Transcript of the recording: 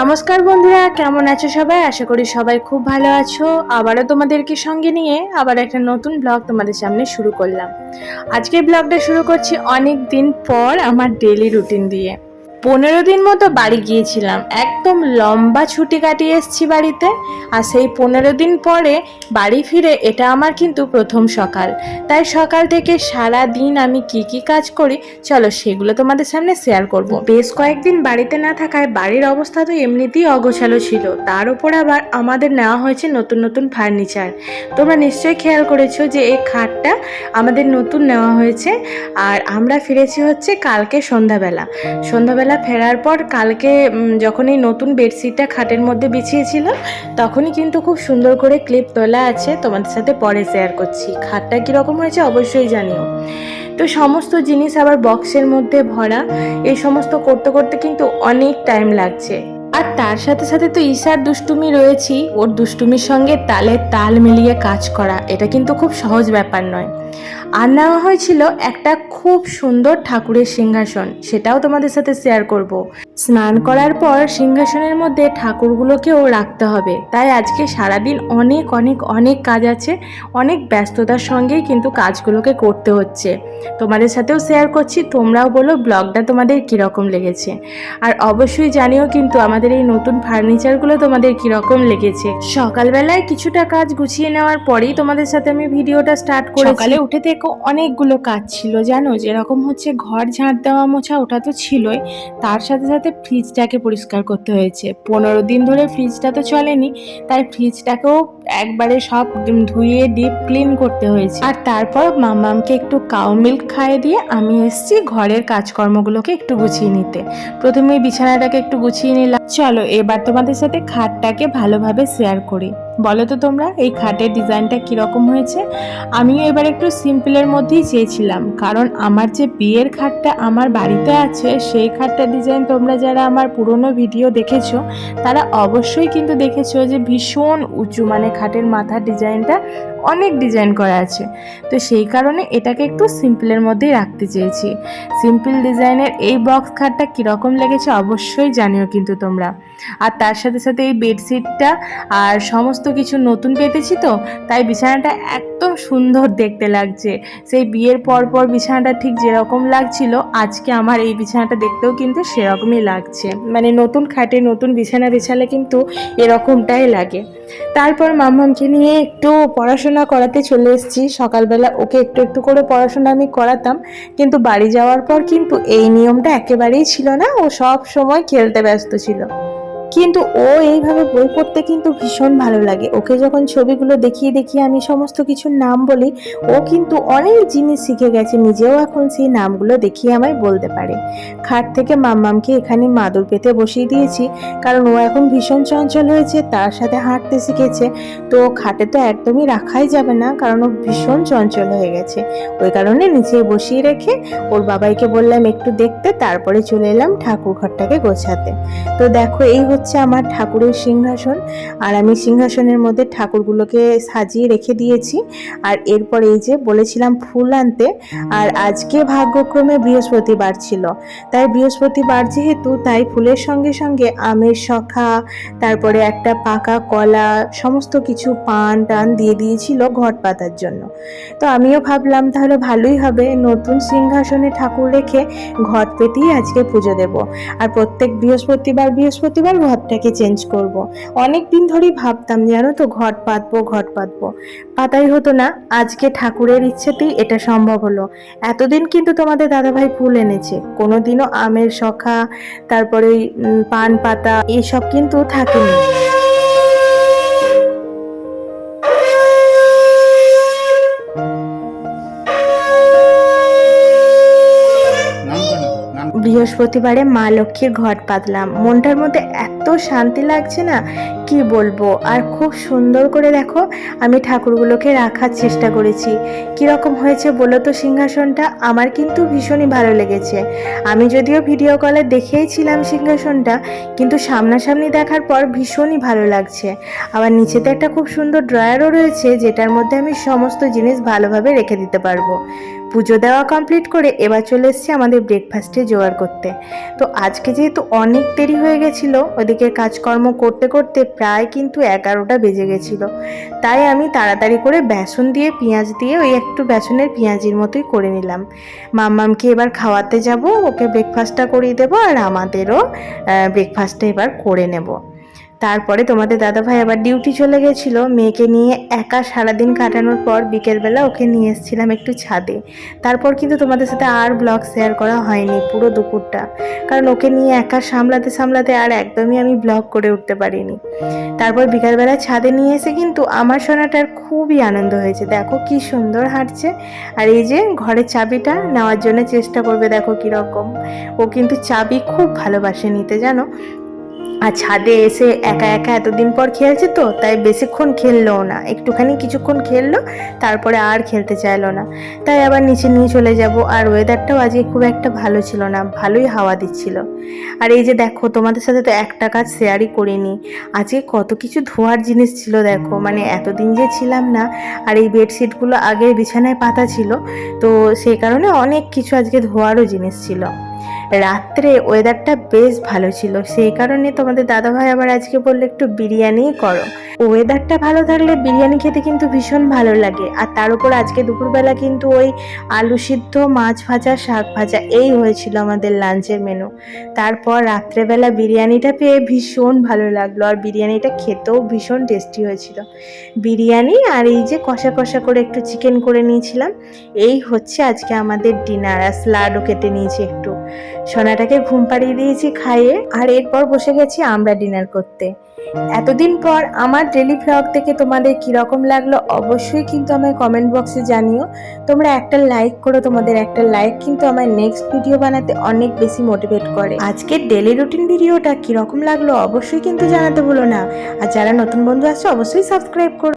নমস্কার বন্ধুরা, কেমন আছো সবাই? আশা করি সবাই খুব ভালো আছো। আবারও তোমাদেরকে সঙ্গে নিয়ে আবার একটা নতুন ব্লগ তোমাদের সামনে শুরু করলাম। আজকে ব্লগটা শুরু করছি অনেক দিন পর আমার ডেলি রুটিন দিয়ে। পনেরো দিন মতো বাড়ি গিয়েছিলাম। একদম লম্বা ছুটি কাটিয়ে এসেছি বাড়িতে। আর সেই পনেরো দিন পরে বাড়ি ফিরে এটা আমার কিন্তু প্রথম সকাল। তাই সকাল থেকে সারা দিন আমি কি কি কাজ করি, চলো সেগুলো তোমাদের সামনে শেয়ার করব। বেশ কয়েকদিন বাড়িতে না থাকায় বাড়ির অবস্থা তো এমনিতেই অগোছালো ছিল। তার উপর আবার আমাদের নেওয়া হয়েছে নতুন নতুন ফার্নিচার তোমরা নিশ্চয়ই খেয়াল করেছ যে এই খাটটা আমাদের নতুন নেওয়া হয়েছে। আর আমরা ফিরেছি হচ্ছে কালকে সন্ধ্যাবেলা। সন্ধ্যাবেলা ফেরার পর কালকে যখন এই নতুন বেডশিটটা খাটের মধ্যে বিছিয়েছিলাম তখনই কিন্তু খুব সুন্দর করে ক্লিপ তোলা আছে। তোমাদের সাথে পরে শেয়ার করছি। খাটটা কীরকম হয়েছে অবশ্যই জানিও। তো সমস্ত জিনিস আবার বক্সের মধ্যে ভরা। এই সমস্ত করতে করতে কিন্তু অনেক টাইম লাগছে। আর তার সাথে সাথে তো ঈশার দুষ্টুমি রয়েছেই ওর দুষ্টুমির সঙ্গে তালে তাল মিলিয়ে কাজ করা, এটা কিন্তু খুব সহজ ব্যাপার নয়। আর নেওয়া হয়েছিল একটা খুব সুন্দর ঠাকুরের সিংহাসন, সেটাও তোমাদের সাথে শেয়ার করব। স্নান করার পর সিংহাসনের মধ্যে ঠাকুরগুলোকেও রাখতে হবে, তাই আজকে সারাদিন অনেক অনেক অনেক কাজ আছে, অনেক ব্যস্ততার সঙ্গেই কিন্তু কাজগুলোকে করতে হচ্ছে। তোমাদের সাথেও শেয়ার করছি, তোমরাও বলো ব্লগটা তোমাদের কীরকম লেগেছে। আর অবশ্যই জানিও কিন্তু আমাদের এই নতুন ফার্নিচারগুলো তোমাদের কীরকম লেগেছে? সকালবেলায় কিছুটা কাজ গুছিয়ে নেওয়ার পরেই তোমাদের সাথে আমি ভিডিওটা স্টার্ট করে সকালে উঠে থেকে অনেকগুলো কাজ ছিল, জানো? যেরকম হচ্ছে ঘর ঝাঁট দেওয়া মোছা ওটা তো ছিলই। তার সাথে সাথে ফ্রিজটাকে পরিষ্কার করতে হয়েছে। পনেরো দিন ধরে ফ্রিজটা তো চলেনি, তাই ফ্রিজটাকেও একবারে সব ধুয়ে ডিপ ক্লিন করতে হয়েছে। আর তারপর মামামকে একটু কাউ মিল্ক খাইয়ে দিয়ে আমি এসেছি ঘরের কাজকর্মগুলোকে একটু গুছিয়ে নিতে। প্রথমে বিছানাটাকে একটু গুছিয়ে নিলাম। চলো এবার তোমাদের সাথে খাটটাকে ভালোভাবে শেয়ার করি। বলো তো তোমরা, এই খাটের ডিজাইনটা কীরকম হয়েছে? আমিও এবার একটু সিম্পলের মধ্যেই চেয়েছিলাম, কারণ আমার যে বিয়ের খাটটা আমার বাড়িতে আছে, সেই খাটটার ডিজাইন তোমরা যারা আমার পুরনো ভিডিও দেখেছ, তারা অবশ্যই কিন্তু দেখেছ যে ভীষণ উঁচু মানে খাটের মাথার ডিজাইনটা অনেক ডিজাইন করা আছে। তো সেই কারণে এটাকে একটু সিম্পলের মধ্যেই রাখতে চেয়েছি। সিম্পল ডিজাইনের এই বক্স খাটটা কীরকম লেগেছে অবশ্যই জানিও কিন্তু তোমরা। আর তার সাথে সাথে এই বেডশিটটা আর সমস্ত কিছু নতুন পেতেছি তো, তাই বিছানাটা একদম সুন্দর দেখতে লাগছে। সেই বিয়ের পর পর বিছানাটা ঠিক যেরকম লাগছিল, আজকে আমার এই বিছানাটা দেখতেও কিন্তু সেরকমই লাগছে। মানে নতুন খাটে, নতুন বিছানা বিছালে কিন্তু এরকমটাই লাগে। তারপর মাম্মামকে নিয়ে একটু পড়াশোনা করাতে চলে এসেছি। সকালবেলা ওকে একটু একটু করে পড়াশোনা আমি করাতাম, কিন্তু বাড়ি যাওয়ার পর কিন্তু এই নিয়মটা একেবারেই ছিল না, ও সব সময় খেলতে ব্যস্ত ছিল। কিন্তু ও এইভাবে বই পড়তে কিন্তু ভীষণ ভালো লাগে। ওকে যখন ছবিগুলো দেখিয়ে দেখিয়ে আমি সমস্ত কিছুর নাম বলি, ও কিন্তু অনেক জিনিস শিখে গেছে, নিজেও এখন সেই নামগুলো দেখিয়ে আমায় বলতে পারে। খাট থেকে মাম্মামকে এখানে মাদুর পেতে বসিয়ে দিয়েছি, কারণ ও এখন ভীষণ চঞ্চল হয়েছে, তার সাথে হাঁটতে শিখেছে। তো খাটে তো একদমই রাখাই যাবে না, কারণ ও ভীষণ চঞ্চল হয়ে গেছে। ওই কারণে নিচে বসিয়ে রেখে ওর বাবাইকে বললাম, একটু দেখতে, তারপরে চলে এলাম ঠাকুর ঘরটাকে গোছাতে। তো দেখো, এই হচ্ছে আমার ঠাকুরের সিংহাসন। আর আমি সিংহাসনের মধ্যে ঠাকুরগুলোকে সাজিয়ে রেখে দিয়েছি। আর এরপর এই যে বলেছিলাম ফুল আনতে, আর আজকে ভাগ্যক্রমে বৃহস্পতিবার ছিল। তাই বৃহস্পতিবার যেহেতু, তাই ফুলের সঙ্গে সঙ্গে আমের শখা, তারপরে একটা পাকা কলা, সমস্ত কিছু পান টান দিয়ে দিয়েছিল ঘট পাতার জন্য। তো আমিও ভাবলাম তাহলে ভালোই হবে, নতুন সিংহাসনে ঠাকুর রেখে ঘট পেতেই আজকে পুজো দেব। আর প্রত্যেক বৃহস্পতিবার বৃহস্পতিবার ঘরটাকে চেঞ্জ করব। অনেক দিন ধরেই ভাবতাম, জানো তো, ঘট পাতবো ঘট পাতবো। পাতাই হতো না, আজকে ঠাকুরের ইচ্ছেতেই এটা সম্ভব হলো। এতদিন কিন্তু তোমাদের দাদাভাই ফুল এনেছে। কোনোদিনও আমের শখা, তারপরে পান পাতা এইসব কিন্তু থাকেনি। বৃহস্পতিবারে মা লক্ষ্মীর ঘট পাতলাম। মনটার মধ্যে এত শান্তি লাগছে না, কি বলব? আর খুব সুন্দর করে দেখো, আমি ঠাকুরগুলোকে রাখার চেষ্টা করেছি। কীরকম হয়েছে বলো তো সিংহাসনটা? আমার কিন্তু ভীষণই ভালো লেগেছে। আমি যদিও ভিডিও কলে দেখেইছিলাম সিংহাসনটা, কিন্তু সামনাসামনি দেখার পর ভীষণই ভালো লাগছে। আবার নিচেতে একটা খুব সুন্দর ড্রয়ারও রয়েছে, যেটার মধ্যে আমি সমস্ত জিনিস ভালোভাবে রেখে দিতে পারব। পুজো দেওয়া কমপ্লিট করে এবার চলে এসেছি আমাদের ব্রেকফাস্টে জোগাড় করতে। তো আজকে যেহেতু অনেক দেরি হয়ে গেছিল, ওদিকে কাজকর্ম করতে করতে প্রায় কিন্তু এগারোটা বেজে গেছিল। তাই আমি তাড়াতাড়ি করে বেসন দিয়ে, পেঁয়াজ দিয়ে ওই একটু বেসনের পেঁয়াজির মতোই করে নিলাম। মাম্মামকে এবার খাওয়াতে যাব, ওকে ব্রেকফাস্টটা করিয়ে দেবো আর আমাদেরও ব্রেকফাস্টটা এবার করে নেব। তারপরে তোমাদের দাদাভাই আবার ডিউটি চলে গেছিল। মেয়েকে নিয়ে একা সারাদিন কাটানোর পর বিকেলবেলা ওকে নিয়ে এসেছিলাম একটু ছাদে। তারপর কিন্তু তোমাদের সাথে আর ব্লগ শেয়ার করা হয়নি পুরো দুপুরটা। কারণ ওকে নিয়ে একা সামলাতে সামলাতে আর একদমই আমি ব্লগ করে উঠতে পারিনি। তারপর বিকালবেলা ছাদে নিয়ে এসে কিন্তু আমার সোনাটার খুবই আনন্দ হয়েছে। দেখো কি সুন্দর হাঁটছে। আর এই যে ঘরের চাবিটা নেওয়ার জন্য চেষ্টা করবে দেখো কীরকম। ও কিন্তু চাবি খুব ভালোবাসে নিতে, জানো? আর ছাদে এসে একা একা এতদিন পর খেলছে তো, তাই বেশিক্ষণ খেললোও না। একটুখানি কিছুক্ষণ খেললো, তারপরে আর খেলতে চাইলো না। তাই আবার নিচে নিয়ে চলে যাব। আর ওয়েদারটাও আজকে খুব একটা ভালো ছিল না, ভালোই হাওয়া দিচ্ছিল। আর এই যে দেখো, তোমাদের সাথে তো একটা কাজ শেয়ারই করিনি। আজকে কত কিছু ধোয়ার জিনিস ছিল দেখো মানে এতদিন যে ছিলাম না, আর এই বেডশিটগুলো আগে বিছানায় পাতা ছিল, তো সেই কারণে অনেক কিছু আজকে ধোয়ারও জিনিস ছিল। রাত্রে ওয়েদারটা বেশ ভালো ছিল। সেই কারণে তোমাদের দাদাভাই আবার আজকে বলল, একটু বিরিয়ানিই করো। ওয়েদারটা ভালো থাকলে বিরিয়ানি খেতে কিন্তু ভীষণ ভালো লাগে। আর তার উপর আজকে দুপুরবেলা কিন্তু ওই আলু সিদ্ধ, মাছ ভাজা, শাক ভাজা, এই হয়েছিল আমাদের লাঞ্চের মেনু তারপর রাত্রেবেলা বিরিয়ানিটা পেয়ে ভীষণ ভালো লাগল। আর বিরিয়ানিটা খেতেও ভীষণ টেস্টি হয়েছিল। বিরিয়ানি আর এই যে কষা কষা করে একটু চিকেন করে নিয়েছিলাম, এই হচ্ছে আজকে আমাদের ডিনার আর স্লাডও কেটে নিয়েছি একটু। সোনাটাকে ঘুম পাড়িয়ে দিয়েছি খাইয়ে, আর এরপর বসে গেছি আমরা ডিনার করতে। এতদিন পর আমার ডেলি ভ্লগ থেকে তোমাদের কীরকম লাগল অবশ্যই কিন্তু আমায় কমেন্ট বক্সে জানিও। তোমরা একটা লাইক করো, তোমাদের একটা লাইক কিন্তু আমার নেক্সট ভিডিও বানাতে অনেক বেশি মোটিভেট করে। আজকের ডেলি রুটিন ভিডিওটা কীরকম লাগল অবশ্যই কিন্তু জানাতে ভুলো না। আর যারা নতুন বন্ধু আছে, অবশ্যই সাবস্ক্রাইব করো।